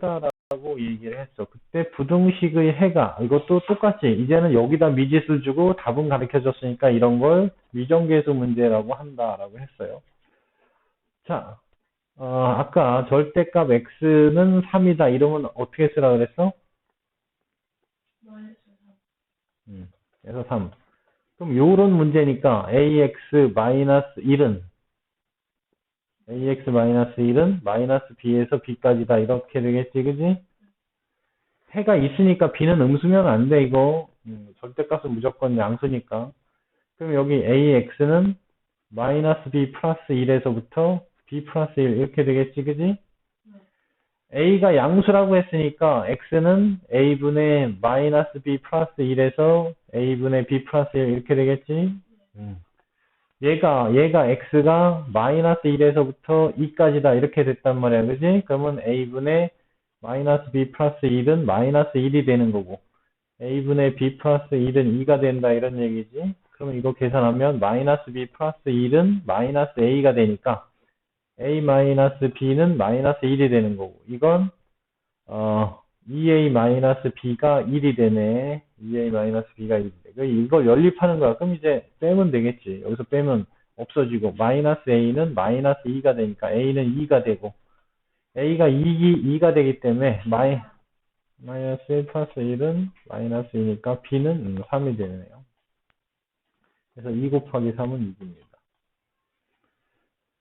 했다라고 얘기를 했어. 그때 부등식의 해가 이것도 똑같이 이제는 여기다 미지수 주고 답은 가르쳐 줬으니까 이런 걸 미정계수 문제라고 한다라고 했어요. 자, 어, 아까 절대값 x는 3이다 이러면 어떻게 쓰라 그랬어? 음, 그래서 3. 그럼 요런 문제니까 ax 마이너스 1은 ax 마이너스 1은 마이너스 b에서 b까지다 이렇게 되겠지 그지? 해가 있으니까 b는 음수면 안 돼 이거 음, 절대값은 무조건 양수니까 그럼 여기 ax는 마이너스 b 플러스 1에서부터 b 플러스 1 이렇게 되겠지 그지? a가 양수라고 했으니까 x는 a분의 마이너스 b 플러스 1에서 a분의 b 플러스 1 이렇게 되겠지? 음. 얘가 얘가 x가 마이너스 1에서부터 2까지다 이렇게 됐단 말이야 그지? 그러면 a분의 마이너스 b 플러스 1은 마이너스 1이 되는 거고 a분의 b 플러스 1은 2가 된다 이런 얘기지? 그러면 이거 계산하면 마이너스 b 플러스 1은 마이너스 a가 되니까 a 마이너스 b는 마이너스 1이 되는 거고 이건 어 2a 마이너스 b가 1이 되네 2a 마이너스 b가 1이 돼그 이걸 연립하는 거야 그럼 이제 빼면 되겠지 여기서 빼면 없어지고 마이너스 a는 마이너스 2가 되니까 a는 2가 되고 a가 2기 2가 되기 때문에 마이 마이너스 1 플러스 1은 마이너스 2니까 b는 3이 되네요 그래서 2 곱하기 3은 6입니다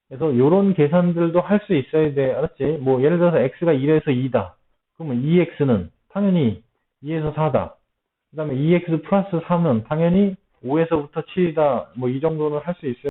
그래서 이런 계산들도 할 수 있어야 돼. 알았지? 뭐 예를 들어서 x가 1에서 2다. 그러면 2x는 당연히 2에서 4다. 그 다음에 2x 플러스 3은 당연히 5에서부터 7이다. 뭐 이 정도는 할 수 있어요.